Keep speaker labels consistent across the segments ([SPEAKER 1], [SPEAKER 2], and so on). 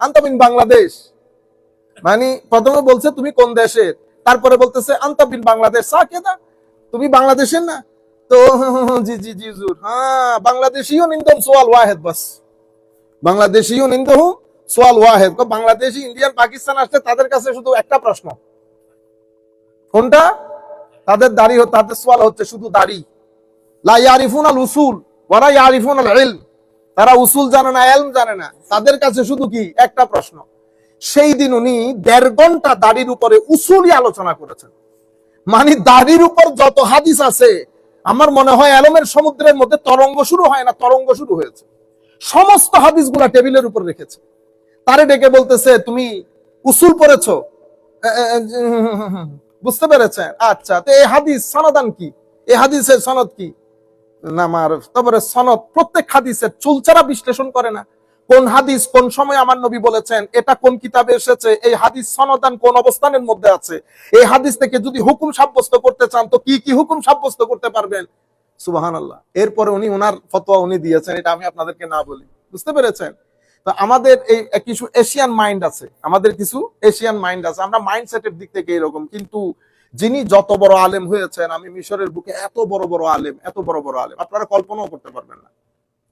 [SPEAKER 1] আন্তমিন বাংলাদেশ। মানে প্রথমে বলছে, তুমি কোন দেশের? তারপরে বলতেছে আন্তবিন বাংলাদেশ। সাকেদা, তুমি বাংলাদেশের না? তো, জি জি জি জুর হ্যাঁ বাংলাদেশিও নিন্দম সোয়াল ওয়াহেদ, বাস। বাংলাদেশিও নিন্দম সোয়াল ওয়াহেদ। বাংলাদেশি, ইন্ডিয়ান, পাকিস্তান আসলে তাদের কাছে শুধু একটা প্রশ্ন। কোনটা? তাদের দাড়ি তাদের সোয়াল হচ্ছে শুধু দাড়ি। লা ইয়ারিফুন আল উসুল, ওয়ালা ইয়ারিফুন আল ইলম। তারা উসুল জানে না এলম জানে না। তাদের কাছে শুধু কি? একটা প্রশ্ন। সেই দিন উনি দেড় ঘণ্টা দাড়ির উপরে উসুলই আলোচনা করেছেন। মানে দাড়ির উপর যত হাদিস আছে আমার মনে হয় এলমের সমুদ্রের মধ্যে তরঙ্গ শুরু হয় না তরঙ্গ শুরু হয়েছে। সমস্ত হাদিসগুলা টেবিলের উপর রেখেছে। তারে ডেকে বলতেছে তুমি উসুল পড়েছো? এ, এ, এ, বুঝতে পেরেছেন? আচ্ছা তো এই হাদিস সনদান কি? এই হাদিসের সনদ কি? আমার তারপরে সনদ প্রত্যেক হাদিসের চুলচারা বিশ্লেষণ করে না। কোন হাদিস কোন সময় আমার নবী বলেছেন, এটা কোন কিতাবে এসেছে, এই হাদিস সনদান কোন অবস্থানের মধ্যে আছে। এই হাদিস থেকে যদি হুকুম সাব্যস্ত করতে চান, তো কি কি হুকুম সাব্যস্ত করতে পারবেন? সুবাহান আল্লাহ এরপরে উনি ওনার ফতোয়া উনি দিয়েছেন, এটা আমি আপনাদেরকে না বলি। বুঝতে পেরেছেন? তো আমাদের এই কিছু এশিয়ান মাইন্ড আছে। আমাদের কিছু এশিয়ান মাইন্ড আছে। আমরা মাইন্ডসেটের দিক থেকে এরকম, কিন্তু যিনি যত বড় আলেম হয়েছেন, আমি মিশরের বুকে এত বড় বড় আলেম, এত বড় বড় আলেম। আপনারা কল্পনাও করতে পারবেন না।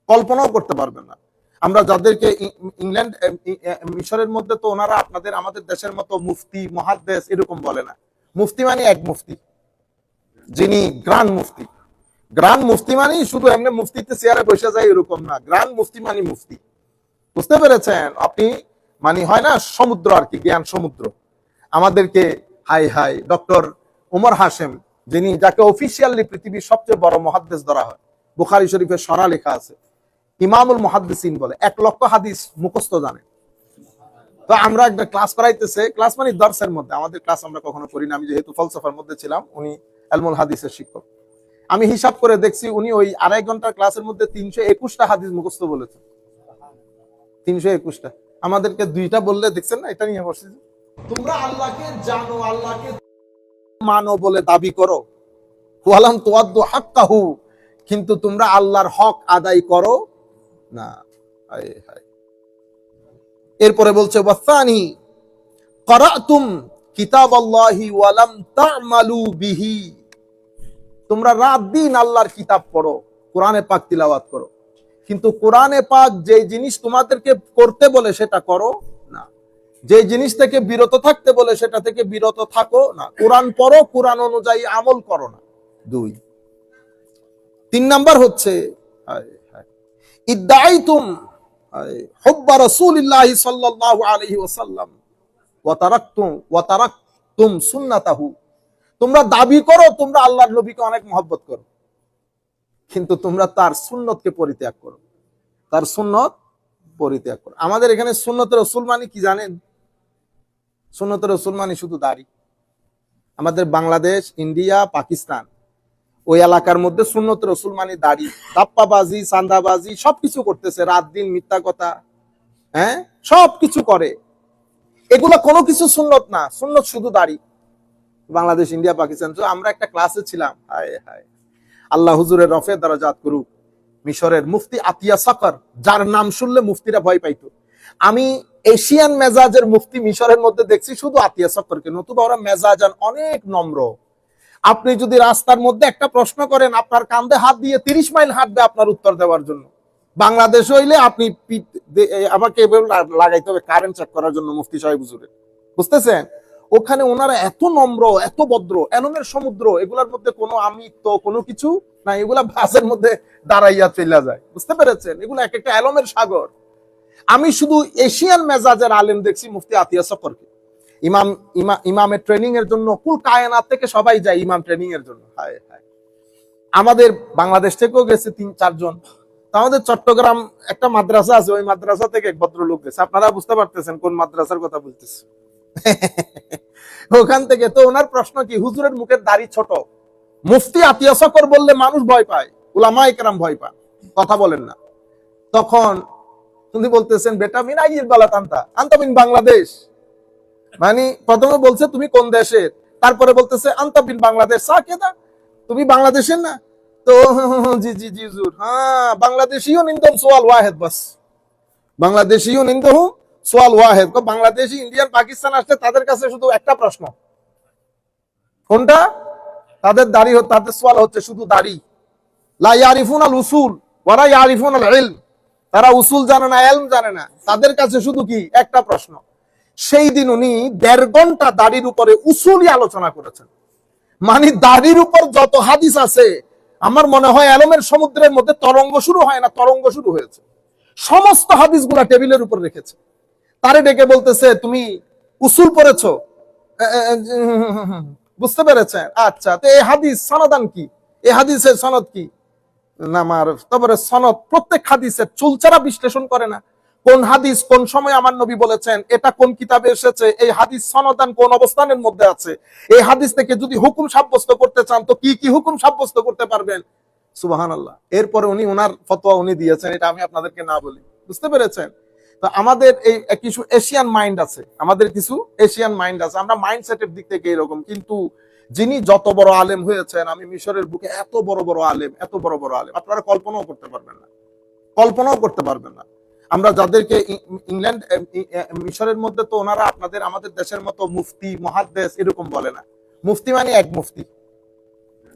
[SPEAKER 1] কল্পনাও করতে পারবেন না। আমরা যাদেরকে ইংল্যান্ড মিশরের মধ্যে তো ওনারা আপনাদের, আমাদের দেশের মতো মুফতি, মহাদ্দেশ এরকম বলে না। মুফতি মানে এক মুফতি। যিনি গ্রান্ড মুফতি। গ্রান্ড মুফতি মানে শুধু এমনি মুফতিতে চেয়ারে বসে যায় এরকম না। গ্রান্ড মুফতি মানে মুফতি। বুঝতে পেরেছেন? আপনি মানে হয় না সমুদ্র আর কি, জ্ঞান সমুদ্র। আমাদেরকে hi hi, doctor Umar Hashem যিনি যাকে অফিসিয়ালি পৃথিবীর সবচেয়ে বড় মহাদ্দেশ ধরা হয়। বুখারি শরীফের সরা লেখা আছে, ইমামুল মহাদ্দিসিন বলে, এক লক্ষ হাদিস মুখস্থ জানে। তো আমরা একটা ক্লাস করাইতেছে, ক্লাস মানে দর্শের মধ্যে, আমাদের ক্লাস আমরা কখনো করি না, আমি যেহেতু ফলসফার মধ্যে ছিলাম, উনি আলমুল হাদিসের শিক্ষক। আমি হিসাব করে দেখছি, উনি ওই আড়াই ঘণ্টার ক্লাসের মধ্যে তিনশো একুশটা হাদিস মুখস্থ বলেছেন। তিনশো একুশটা। আমাদেরকে দুইটা বললে, দেখছেন না, এটা নিয়ে বসছি। তোমরা আল্লাহকে জানো, আল্লাহকে মানো বলে দাবি করো। হাক্কাহু, কিন্তু তোমরা আল্লাহর হক আদায় করো না। এরপরে বলছে করাতুম কিতাব আল্লাহি ওয়ালাম তা'মালু বিহি। তোমরা রাত দিন আল্লাহর কিতাব পড়ো, কোরআনে পাক তিলাওয়াত করো। কিন্তু কোরআনে পাক যে জিনিস তোমাদেরকে করতে বলে সেটা করো যে জিনিস থেকে বিরত থাকতে বলে সেটা থেকে বিরত থাকো না। কোরআন পড়ো, কোরআন অনুযায়ী আমল করো না। দুই। তিন নাম্বার হচ্ছে তোমরা দাবি করো, তোমরা আল্লাহর নবীকে অনেক মহব্বত করো। কিন্তু তোমরা তার সুন্নতকে পরিত্যাগ করো। তার সুন্নত পরিত্যাগ করো। আমাদের এখানে সুন্নত রসুল মানে কি জানেন? সুন্নতের রসুল মানে শুধু দাড়ি। আমাদের বাংলাদেশ, ইন্ডিয়া, পাকিস্তান, ওই এলাকার মধ্যে সুন্নত রসুল মানে দাড়ি। দাপ্পাবাজি, চান্দাবাজি, সবকিছু করতেছে, রাত দিন মিথ্যা কথা হ্যাঁ? সবকিছু করে। এগুলো কোনো কিছু সুন্নত না, সুন্নত শুধু দাড়ি। বাংলাদেশ, ইন্ডিয়া, পাকিস্তান, তো আমরা একটা ক্লাসে ছিলাম। হায় হায়। আল্লাহ হুজুরের রফে দারাজাত করুক। মিশরের মুফতি আতিয়া সাকর যার নাম শুনলে মুফতিরা ভয় পাইতো। আমি এশিয়ান মেজাজের মুফতি মিশরের মধ্যে দেখছি শুধু আতিয়া সাকরকে নতুবা ওরা মেজাজান অনেক নম্র। আপনি যদি রাস্তার মধ্যে একটা প্রশ্ন করেন, আপনার কান্দে হাত দিয়ে তিরিশ মাইল হাঁটবে আপনার উত্তর দেওয়ার জন্য। বাংলাদেশ হইলে আপনি আমাকে লাগাইতে হবে কারেন্ট চেক করার জন্য মুফতি সাহেব হুজুরের বুঝতেছেন? ওখানে ওনারা এত নম্র, এত ভদ্র এলমের সমুদ্র, এগুলার মধ্যে কোনো আমিত্ব, কোনো কিছু না এগুলা বাসের মধ্যে দাঁড়াইয়া চলে যায়। বুঝতে পেরেছেন? এগুলো এক একটা এলমের সাগর। আমি শুধু এশিয়ান মেজাজের আলেম দেখছি, মুফতি আতিয়া সফরকে। ইমাম, ইমা- ইমামের ট্রেনিং এর জন্য, কুল কায়নাত থেকে সবাই যায় ইমাম ট্রেনিং এর জন্য। হায় হায়। আমাদের বাংলাদেশ থেকেও গেছে তিন, চারজন। আমাদের চট্টগ্রাম একটা মাদ্রাসা আছে, ওই মাদ্রাসা থেকে এক ভদ্রলোক গেছে। আপনারা বুঝতে পারতেছেন কোন মাদ্রাসার কথা বলতেছে। ওখান থেকে, তো ওনার প্রশ্ন কি? হুজুরের মুখের দাড়ি ছোট। মুফতি আতিয়া সকর বললে মানুষ ভয় পায় উলামা একরাম ভয় পায়। কথা বলেন না। তখন উনি বলতেছেন, বেটা, মিন আইয়ের বালা তান্তা আন্তমিন বাংলাদেশ। মানে প্রথমে বলছে, তুমি কোন দেশের? তারপরে বলতেছে আন্তবিন বাংলাদেশ। সাকেদা তুমি বাংলাদেশের না? তো জি জি জি জুর হ্যাঁ বাংলাদেশিও নিন্দম সোয়াল ওয়াহেদ, বাস। বাংলাদেশিও নিন্দম সোয়াল ওয়াহেদ। বাংলাদেশি, ইন্ডিয়ান, পাকিস্তান আসলে তাদের কাছে শুধু একটা প্রশ্ন। কোনটা? তাদের দাড়ি তাদের সোয়াল হচ্ছে শুধু দাড়ি। লা ইয়ারিফুন আল উসুল ওয়ারা ইয়ারিফুন আল ইলম। তারা উসুল জানে না এলম জানে না। তাদের কাছে শুধু কি? একটা প্রশ্ন। সেই দিন উনি দেড় ঘণ্টা দাড়ির উপরে উসুলই আলোচনা করেছেন। মানে দাড়ির উপর যত হাদিস আছে আমার মনে হয় এলমের সমুদ্রের মধ্যে তরঙ্গ শুরু হয় না তরঙ্গ শুরু হয়েছে। সমস্ত হাদিসগুলা টেবিলের উপর রেখেছে। তারে ডেকে বলতেছে তুমি উসুল পড়েছো? এ, এ, এ, বুঝতে পেরেছেন? আচ্ছা তো এই হাদিস সনাদান কি? এই হাদিসের সনদ কি? আমার তারপরে সনদ, প্রত্যেক হাদিসের চুলচারা বিশ্লেষণ করে না। কোন হাদিস কোন সময় আমার নবী বলেছেন, এটা কোন কিতাবে এসেছে, এই হাদিস সনদান কোন অবস্থানের মধ্যে আছে? এই হাদিস থেকে যদি হুকুম সাব্যস্ত করতে চান, তো কি কি হুকুম সাব্যস্ত করতে পারবেন? সুবাহান আল্লাহ এরপরে উনি ওনার ফতোয়া উনি দিয়েছেন, এটা আমি আপনাদেরকে না বলি। বুঝতে পেরেছেন? তো আমাদের এই কিছু এশিয়ান মাইন্ড আছে। আমাদের কিছু এশিয়ান মাইন্ড আছে। আমরা মাইন্ড সেটের দিক থেকে এরকম, কিন্তু যিনি যত বড় আলেম হয়েছেন, আমি মিশরের বুকে এত বড় বড় আলেম, এত বড় বড় আলেম। আপনারা কল্পনাও করতে পারবেন না। কল্পনাও করতে পারবেন না। আমরা যাদেরকে ইংল্যান্ড মিশরের মধ্যে তো ওনারা আপনাদের, আমাদের দেশের মতো মুফতি, মহাদ্দেশ এরকম বলে না। মুফতি মানে এক মুফতি।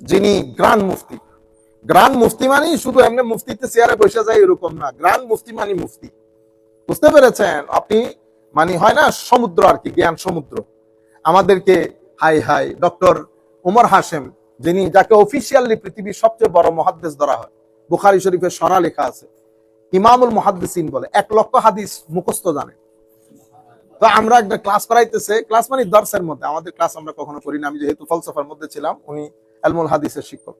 [SPEAKER 1] যিনি গ্রান মুফতি। গ্রান মুফতি মানে শুধু এমনি মুফতিতে চেয়ারে বসে যায় এরকম না। গ্রান মুফতি মানে মুফতি। বুঝতে পেরেছেন? আপনি মানে হয় না সমুদ্র আর কি, জ্ঞান সমুদ্র। আমাদেরকে hi hi, doctor Umar Hashem যিনি যাকে অফিসিয়ালি পৃথিবীর সবচেয়ে বড় মহাদ্দেশ ধরা হয়। বুখারি শরীফের সরা লেখা আছে, ইমামুল মুহাদ্দিসিন বলে, এক লক্ষ হাদিস মুখস্থ জানে। তো আমরা একটা ক্লাস করাইতেছে, ক্লাস মানে দর্শের মধ্যে, আমাদের ক্লাস আমরা কখনো করি না, আমি যেহেতু ফলসফার মধ্যে ছিলাম, উনি আলমুল হাদিসের শিক্ষক।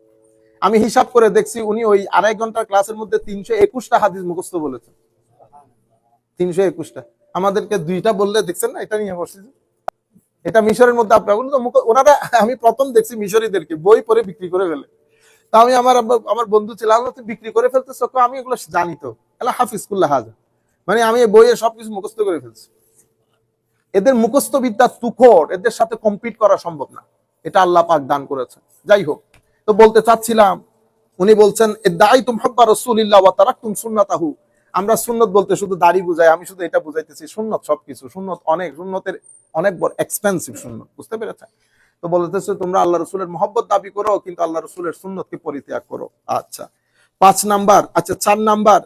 [SPEAKER 1] আমি হিসাব করে দেখছি, উনি ওই আড়াই ঘণ্টার ক্লাসের মধ্যে তিনশো একুশটা হাদিস মুখস্থ বলেছেন। তিনশো একুশটা। আমাদেরকে দুইটা বললে, দেখছেন না, এটা নিয়ে বসছি। এটা মিশরের মধ্যে আপনার ওনারা আমি প্রথম দেখছি মিশরীদেরকে বই পরে বিক্রি করে ফেলে। তা আমি আমার আমার বন্ধু ছিল তুই বিক্রি করে ফেলতেছ কো, আমি এগুলো জানি তো। এলা হাফিজকুল্লাহ হাজা। মানে আমি এই বইয়ে সবকিছু মুখস্থ করে ফেলছি। এদের মুখস্থ বিদ্যা তুখর এদের সাথে কম্পিট করা সম্ভব না। এটা আল্লাহ পাক দান করেছে যাই হোক তো বলতে চাচ্ছিলাম উনি বলছেন দায়ী তুম হব্বা রসুলিল্লাহ তারাকতুম সুন্নাতাহু। আমরা সুন্নত বলতে শুধু দাড়ি বুঝাই আমি শুধু এটা বুঝাইতেছি সুন্নত সবকিছু সুন্নত অনেক সুন্নতের অনেক বড় এক্সপেন্সিভ সুন্নত, বুঝতে পেরেছেন? তো বলতেছে, তোমরা আল্লাহ রসুলের মহব্বত দাবি করো, কিন্তু আল্লাহ রসুলের সুন্নতকে পরিত্যাগ করো। আচ্ছা। পাঁচ নাম্বার আচ্ছা চার নাম্বার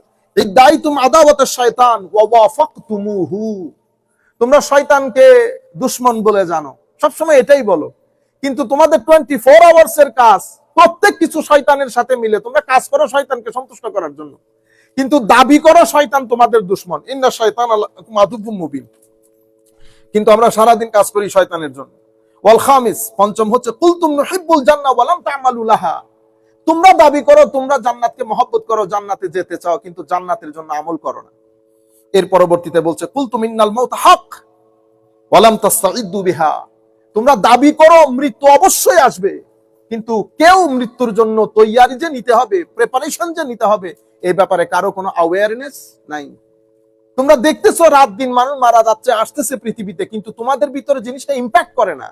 [SPEAKER 1] তোমরা শয়তানকে দুশ্মন বলে জানো। সবসময় এটাই বলো। কিন্তু তোমাদের টোয়েন্টি ফোর আওয়ার্স এর কাজ, প্রত্যেক কিছু শয়তানের সাথে মিলে, তোমরা কাজ করো শয়তানকে সন্তুষ্ট করার জন্য। কিন্তু দাবি করো শয়তান তোমাদের দুশ্মন। ইন্না শয়তান মাধুবুম মুবিন। কিন্তু আমরা সারাদিন কাজ করি শয়তানের জন্য। ওয়াল খামিস, পঞ্চম হচ্ছে, কুলতুম নুহিব্বুল জান্নাহ ওয়ালাম তা'মালু লাহা। তোমরা দাবি করো, তোমরা জান্নাতকে মহব্বত করো, জান্নাতে যেতে চাও, কিন্তু জান্নাতের জন্য আমল করো না। এর পরবর্তীতে বলছে, কুলতুম ইন্নাল মাউত হক ওয়ালাম তাস্তাইদ্দু বিহা। তোমরা দাবি করো, মৃত্যু অবশ্যই আসবে, কিন্তু কেউ মৃত্যুর জন্য তৈয়ারি যে নিতে হবে প্রিপারেশন যে নিতে হবে এই ব্যাপারে কারও কোনো অ্যাওয়ারনেস নাই। তোমরা দেখতেছো রাত দিন মানুষ মারা যাচ্ছে, আসতেছে পৃথিবীতে, কিন্তু তোমাদের ভিতরে জিনিসটা ইম্প্যাক্ট করে না।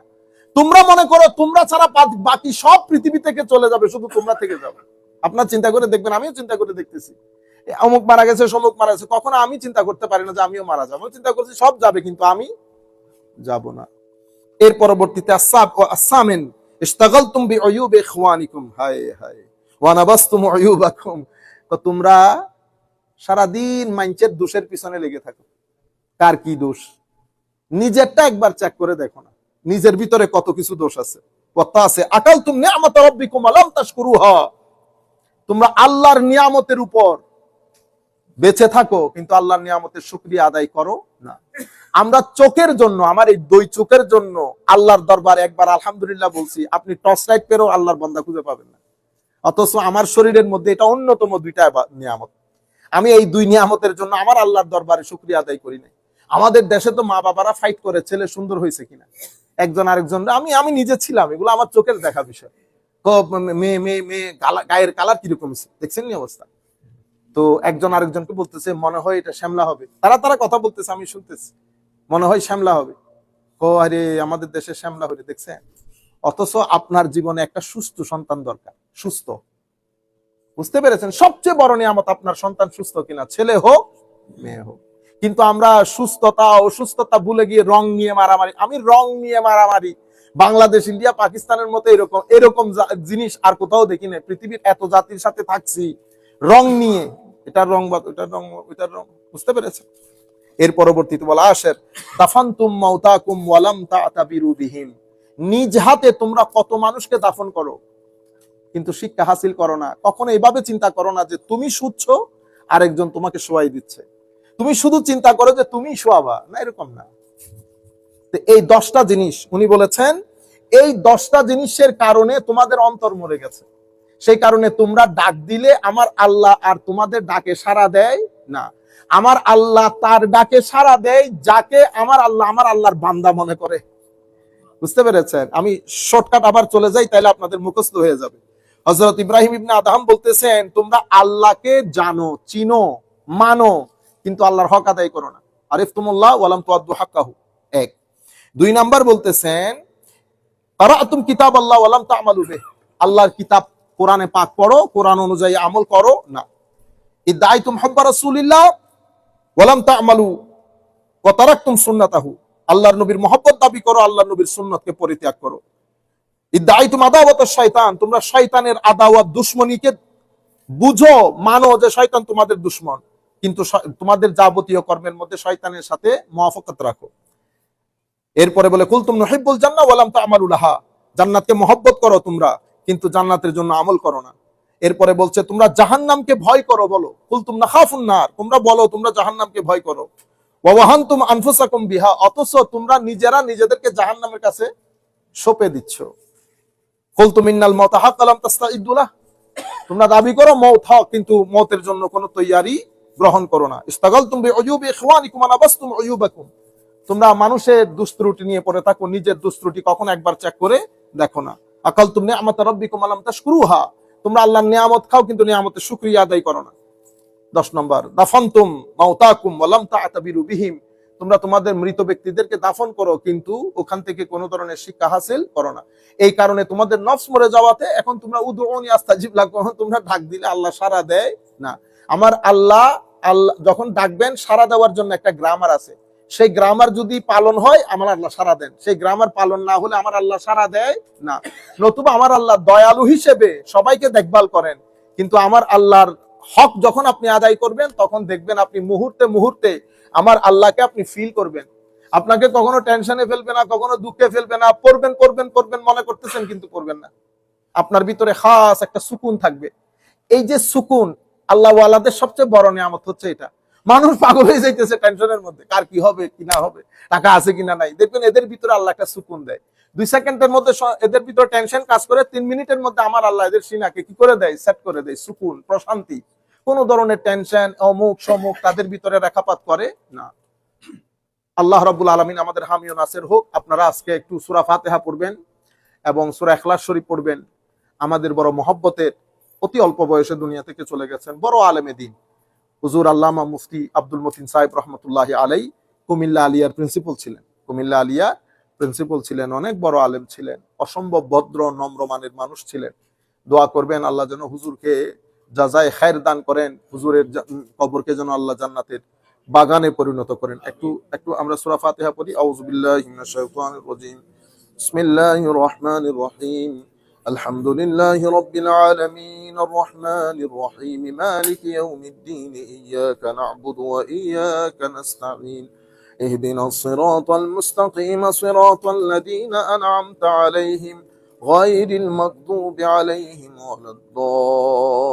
[SPEAKER 1] তোমরা মনে করো, তোমরা ছাড়া বাকি সব পৃথিবী থেকে চলে যাবে, শুধু তোমরা থেকে যাবে। আপনার চিন্তা করে দেখবেন, আমিও চিন্তা করে দেখতেছি। অমুক মারা গেছে, সমুক মারা গেছে, কখনো আমি চিন্তা করতে পারি না যে আমিও মারা যাব। চিন্তা করছি সব যাবে, কিন্তু আমি যাব না। এর পরবর্তীতে আসাব ও আসামেন ইস্তাগালতুম বিউয়ুব ইখওয়ানিকুম হায় হায়। ওয়া নাবাসতুম উয়ুবাকুম তো তোমরা সারাদিন মাইনচের দোষের পিছনে লেগে থাকো। কার কি দোষ? নিজেরটা একবার চেক করে দেখো না। নিজের ভিতরে কত কিছু দোষ আছে? কথা আছে আকাল তুম নিয়ামত রব্বিকুম আলাম তাশকুরুহা। তোমরা আল্লাহর নিয়ামতের উপর বেঁচে থাকো, কিন্তু আল্লাহর নিয়ামতের শুকরিয়া আদায় করো না। আমরা চোখের জন্য, আমার এই দুই চোখের জন্য আল্লাহর দরবার একবার আলহামদুলিল্লাহ বলছি, আপনি টর্চ লাইট পেরেও আল্লাহর বন্দা খুঁজে পাবেন না। অথচ আমার শরীরের মধ্যে এটা অন্যতম দুইটা নিয়ামত। আমি এই দুই নিয়ামতের জন্য আমার আল্লাহর দরবারে শুক্রিয়া আদায় করি নাই। আমাদের দেশে তো মা বাবারা ফাইট করে, ছেলে সুন্দর হয়েছে কিনা? একজন আরেকজন, আমি আমি নিজে ছিলাম, এগুলো আমার চোখের দেখা বিষয়। মেয়ে মেয়ে মেয়ে গায়ের কালার কীরকম দেখছেন অবস্থা? তো একজন আরেকজনকে বলতেছে, মনে হয় এটা শ্যামলা হবে। তারা তারা কথা বলতেছে, আমি শুনতেছি। মনে হয় শ্যামলা হবে। ও আরে, আমাদের দেশে শ্যামলা হলে, দেখছেন? অথচ আপনার জীবনে একটা সুস্থ সন্তান দরকার, সুস্থ। বুঝতে পেরেছেন? সবচেয়ে বড় নিয়ামত আপনার সন্তান সুস্থ কিনা, ছেলে হোক, মেয়ে হোক। কিন্তু আমরা সুস্থতা, অসুস্থতা ভুলে গিয়ে রং নিয়ে মারামারি, আমি রং নিয়ে মারামারি। বাংলাদেশ, ইন্ডিয়া, পাকিস্তানের মতো এরকম এরকম জিনিস আর কোথাও দেখি না পৃথিবীর এত জাতির সাথে থাকছি, রং নিয়ে। এটার রং বা ওটার রং ওইটার রং, বুঝতে পেরেছেন? এর পরবর্তীতে বলা আসের দাফান্তুম মাউতাকুম ওয়ালাম তাতাবিরু বিহিম। নিজ হাতে তোমরা কত মানুষকে দাফন করো? কিন্তু শিক্ষা হাসিল করো না। কখনো এভাবে চিন্তা করো না যে তুমি শুচ্ছ, আরেকজন তোমাকে শোয়াই দিচ্ছে। তুমি শুধু চিন্তা করো যে তুমি শোয়াবা। না, এরকম না। এই দশটা জিনিস, উনি বলেছেন, এই দশটা জিনিসের কারণে তোমাদের অন্তর মরে গেছে। সেই কারণে তোমরা ডাক দিলে আমার আল্লাহ আর তোমাদের ডাকে সাড়া দেয় না। আমার আল্লাহ তার ডাকে সাড়া দেয় যাকে আমার আল্লাহ, আমার আল্লাহর বান্দা মনে করে। বুঝতে পেরেছেন? আমি শর্টকাট আবার চলে যাই তাহলে আপনাদের মুখস্থ হয়ে যাবে। হজরত ইব্রাহিম ইবনে আদহাম বলতেছেন, তোমরা আল্লাহকে জানো, চিনো, মানো, কিন্তু আল্লাহর হক আদায় করো না। আরিফ তুমুল্লাহ ওয়ালাম হাক্কাহু। এক। দুই নাম্বার বলতেছেন কারাতুম কিতাব আল্লাহ ওয়ালাম আল্লাহর কিতাব কোরআনে পাক পড়ো, কোরআন অনুযায়ী আমল করো, না। ইদাইতুম হাব্বা রাসূলিল্লাহ ওয়ালাম সুন্নাতাহু। আল্লাহর নবীর মহব্বত দাবি করো, আল্লাহর নবীর সুন্নতকে পরিত্যাগ করো। শয়তানের শয়তান তোমাদের তোমাদের যাবতীয় কর্মের মধ্যে শয়তানের এরপরে বলে জান্নাহ ওয়ালাম তা'মালুলাহা জান্নাতকে মহব্বত করো তোমরা, কিন্তু জান্নাতের জন্য আমল করো না। এরপরে বলছে, তোমরা জাহান্নামকে ভয় করো বলো। কুল তুম নাখাফুন নার, তোমরা বলো, তোমরা জাহান্নামকে ভয় করো। ওয়াহান্তুম আনফুসাকুম বিহা, অথচ তোমরা নিজেরা নিজেদেরকে জাহান্নামের কাছে সঁপে দিচ্ছ। তোমরা দাবি করো মৌত হক, কিন্তু মৌতের জন্য কোনো তৈয়ারি গ্রহণ করো না। তোমরা মানুষের দুস্ত্রুটি নিয়ে পড়ে থাকো, নিজের দুস্ত্রুটি কখন একবার চেক করে দেখো না। আকাল তুমি নিয়ামত রব্বিকুম, আলাম তাশকুরুহা। তোমরা আল্লাহর নিয়ামত খাও, কিন্তু নিয়ামতের শুকরিয়া আদায় করো না। দশ নম্বর, দাফান্তুম মাউতাকুম ওয়ালাম তা'তাবিরু বিহিম। তোমরা তোমাদের মৃত ব্যক্তিদেরকে দাফন করো, কিন্তু ওখান থেকে কোনো ধরনের শিক্ষা হাসিল করো না। এই কারণে তোমাদের নফস মরে যাওয়াতে এখন তোমরা উদুনি আস্তাজিব লাগো, তোমরা ডাক দিলে আল্লাহ সারা দেয় না। আমার আল্লাহ আল্লাহ যখন ডাকবেন সারা দেওয়ার জন্য একটা গ্রামার আছে। সেই গ্রামার যদি পালন হয়, আমার আল্লাহ সারা দেন। সেই গ্রামার পালন না হলে আমার আল্লাহ সারা দেয় না। নতুবা আমার আল্লাহ দয়ালু হিসেবে সবাইকে দেখভাল করেন। কিন্তু আমার আল্লাহর হক যখন আপনি আদায় করবেন, তখন দেখবেন আপনি মুহূর্তে মুহূর্তে আমার আল্লাহকে আপনি ফিল করবেন। আপনাকে কখনো টেনশনে ফেলবে না, কখনো দুঃখে ফেলবে না। পড়বেন করবেন করবেন মনে করতেছেন কিন্তু করবেন না। আপনার ভিতরে খাস একটা সুকুন থাকবে। এই যে সুকুন আল্লাহ আল্লাহদের সবচেয়ে বড় নিয়ামত হচ্ছে এটা। মানুষ পাগল হয়ে যাইতেছে টেনশনের মধ্যে। কার কি হবে, কি না হবে, টাকা আছে কিনা নাই। দেখবেন এদের ভিতরে আল্লাহ একটা সুকুন দেয়। দুই সেকেন্ডের মধ্যে এদের ভিতরে টেনশন কাজ করে, তিন মিনিটের মধ্যে আমার আল্লাহ এদের সিনাকে কি করে দেয়? সেট করে দেয়। সুকুন, প্রশান্তি। কোন ধরনের টেনশন অমুক, সমুক তাদের ভিতরে রেখাপাত করে না। আল্লাহ রাব্বুল আলমিন আমাদের হামিও নাসের হোক, আপনারা আজকে একটু সুরা ফাতেহা পড়বেন এবং সুরা এখলাস শরীফ পড়বেন। আমাদের বড় মহব্বতের অতি অল্প বয়সে দুনিয়া থেকে চলে গেছেন বড় আলেমে দিন। হুজুর আল্লামা মুফতি আব্দুল মতিন সাহেব রহমতুল্লাহ আলাই কুমিল্লা আলিয়ার প্রিন্সিপাল ছিলেন। কুমিল্লা আলিয়া প্রিন্সিপাল ছিলেন, অনেক বড় আলেম ছিলেন, অসম্ভব ভদ্র, নম্র মানের মানুষ ছিলেন। দোয়া করবেন আল্লাহ যেন হুজুরকে যাজায় খায়ের দান করেন হুজুরের জা- কবরকে যেন আল্লাহ জান্নাতের বাগানে পরিণত করেন একটু একটু আমরা সূরা ফাতিহা পড়ি আউযু বিল্লাহি মিনাশ শাইতানির রাজিম বিসমিল্লাহির রহমানির রহিম الحمد لله رب العالمين الرحمن الرحيم مالك يوم الدين إياك نعبد وإياك نستعين اهدنا الصراط المستقيم صراط الذين أنعمت عليهم غير المغضوب عليهم ولا الضالين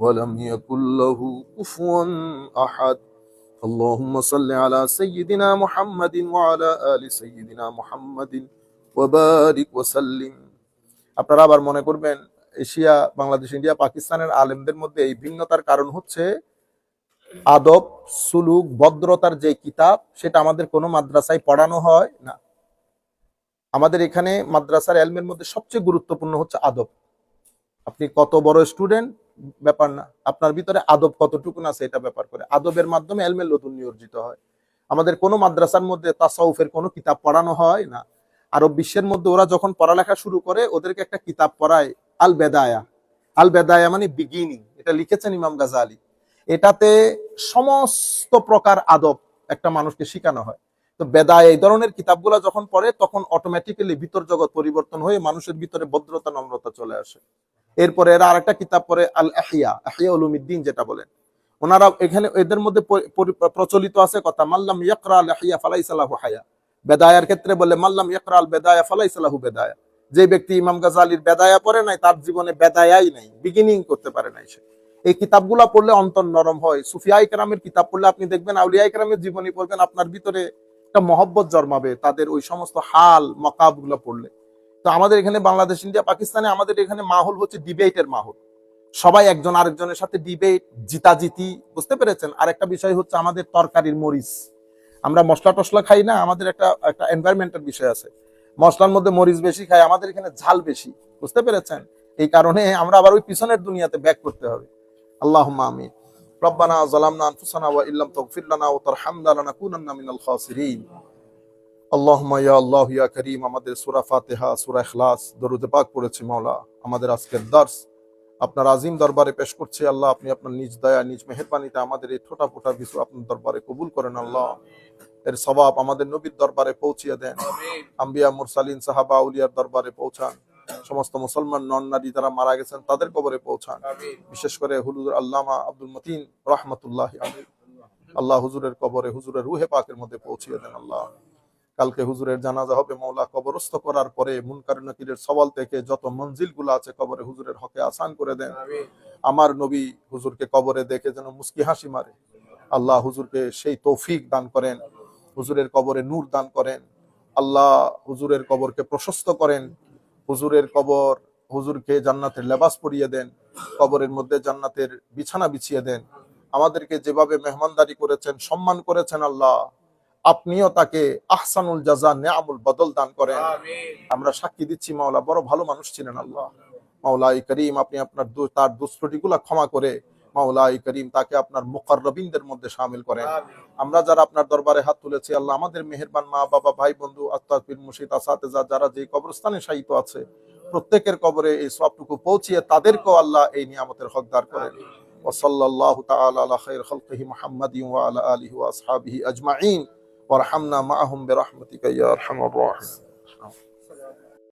[SPEAKER 1] ولم يكن له كفوا أحد اللهم صل على سيدنا محمد وعلى آل سيدنا محمد وبارك وسلم আপনারা আবার মনে করবেন এশিয়া বাংলাদেশ ইন্ডিয়া পাকিস্তানের আলেমদের মধ্যে এই ভিন্নতার কারণ হচ্ছে আদব সুলুক ভদ্রতার যে কিতাব সেটা আমাদের কোনো মাদ্রাসায় পড়ানো হয় না আমাদের এখানে মাদ্রাসার এলমের মধ্যে সবচেয়ে গুরুত্বপূর্ণ হচ্ছে আদব আপনি কত বড় স্টুডেন্ট ব্যাপার না। আপনার ভিতরে আদব কতটুকু আছে এটা ব্যাপার করে। আদবের মাধ্যমে এলমের নতুন নিয়োজিত হয়। আমাদের কোনো মাদ্রাসার মধ্যে তাসাউফের কোনো কিতাব পড়ানো হয় না। আরব বিশ্বের মধ্যে ওরা যখন পড়ালেখা শুরু করে, ওদেরকে একটা কিতাব পড়ায় আল বেদায়া আল বেদায়া মানে বিগিনিং এটা লিখেছেন ইমাম গাজালি। এটাতে সমস্ত প্রকার আদব একটা মানুষকে শেখানো হয়। তো বেদায় এই ধরনের কিতাবগুলো যখন পড়ে, তখন অটোমেটিক্যালি ভিতর জগৎ পরিবর্তন হয়ে মানুষের ভিতরে ভদ্রতা, নম্রতা চলে আসে। এরপরে এরা আরেকটা কিতাব পড়ে আল আহিয়া আহিয়া উলুমিদ্দিন যেটা বলেন। ওনারা এখানে এদের মধ্যে পরি- পরি- প্রচলিত আছে কথা মাল্লাম ইয়াকরা আল আহিয়া ফালাইসালাহু হায়া। বেদায়ার ক্ষেত্রে বলে মাল্লাম ইয়াকরা আল বেদায়া ফালাইসালাহু বেদায়া। যে ব্যক্তি ইমাম গাজালির বেদায়া পড়ে নাই, তার জীবনে বেদায়াই নাই বিগিনিং করতে পারে নাই সে। এই কিতাবগুলা পড়লে অন্তর নরম হয়। সুফিয়া ইকরামের কিতাব পড়লে আপনি দেখবেন, আউলিয়া ইকরামের জীবনী পড়বেন, আপনার ভিতরে একটা মহব্বত জন্মাবে তাদের ওই সমস্ত হাল মকাবগুলো পড়লে। তো আমাদের এখানে বাংলাদেশ ইন্ডিয়া পাকিস্তানে আমাদের এখানে মাহল হচ্ছে ডিবেটের মাহল সবাই একজন আরেকজনের সাথে ডিবেট জিতাজিতি বুঝতে পেরেছেন আর একটা বিষয় হচ্ছে আমাদের তরকারির মরিচ আমরা মশলা টসলা খাই না আমাদের একটা একটা এনভায়রনমেন্টের বিষয় আছে মশলার মধ্যে মরিচ বেশি খাই আমাদের এখানে ঝাল বেশি বুঝতে পেরেছেন এই কারণে আমরা আবার ওই পিছনের দুনিয়াতে ব্যাক করতে হবে আল্লাহ আমিন ربنا ظلمنا انفسنا وان لم تغفر لنا وترحمنا لنكونن من الخاسرين আল্লাহমা ইয়া আল্লাহ ইয়া করিম, আমাদের সুরা ফাতেহা, সুরা এখলাস দরুদে পাক মাওলা। আমাদের আজকের দার্স, আপনার আজিম দরবারে পেশ করছে আল্লাহ, আপনি আপনার নিজ দয়া, নিজ মেহরবানিতে আমাদের এই ঠোঁটা ফোটা বিষয় আপনার দরবারে কবুল করেন আল্লাহ। এর স্বভাব আমাদের নবীর দরবারে পৌঁছিয়ে দেন। আম্বিয়া মুরসালিন, সাহাবা উলিয়ার দরবারে পৌঁছান। সমস্ত মুসলমান নন নারী যারা মারা গেছেন, তাদের কবরে পৌঁছান। বিশেষ করে হুজুর আল্লামা আব্দুল মতিন, রহমতুল্লাহ আল্লাহ হুজুরের কবরে হুজুরের রুহে পাকের মধ্যে পৌঁছিয়ে দেন আল্লাহ। কালকে হুজুরের জানাজা হবে মৌলা কবরস্থ করার পরে মুনকার নকিরের সওয়াল থেকে যত মঞ্জিলগুলো আছে কবরে হুজুরের হকে আসান করে দেন। আমার নবী হুজুরকে কবরে দেখে যেন মুস্কি হাসি মারে। আল্লাহ হুজুরকে সেই তৌফিক দান করেন হুজুরের কবরে নূর দান করেন। আল্লাহ হুজুরের কবরকে প্রশস্ত করেন হুজুরের কবর হুজুরকে জান্নাতের লেবাস পরিয়ে দেন কবরের মধ্যে জান্নাতের বিছানা বিছিয়ে দেন। আমাদেরকে যেভাবে মেহমানদারি করেছেন সম্মান করেছেন আল্লাহ। আপনিও তাকে আহসানুল জাজা নেয়ামুল বদল দান করেন আমরা সাক্ষী দিচ্ছি মাওলা বড় ভালো মানুষ ছিলেন আল্লাহ মাওলাই করিম আপনি আপনার দু- তার দুষ্ত্রটিগুলা ক্ষমা করে মাওলাই করিম তাকে আপনার মুকাররবিনদের মধ্যে শামিল করেন আমরা যারা আপনার দরবারে হাত তুলেছি আল্লাহ আমাদের মেহেরবান মা বাবা ভাই বন্ধু আত্মার পীর মুর্শিদ আসাতেজা যারা যে কবরস্থানে শায়িত আছে প্রত্যেকের কবরে এই সবটুকু পৌঁছিয়ে তাদেরকেও আল্লাহ এই নিয়ামতের হকদার করেন وصلى الله تعالى على خير خلقه محمد وعلى آله وأصحابه أجمعين ওরহামনা মাহমবে রহমতিকা ইয়া আরহামার রাহিম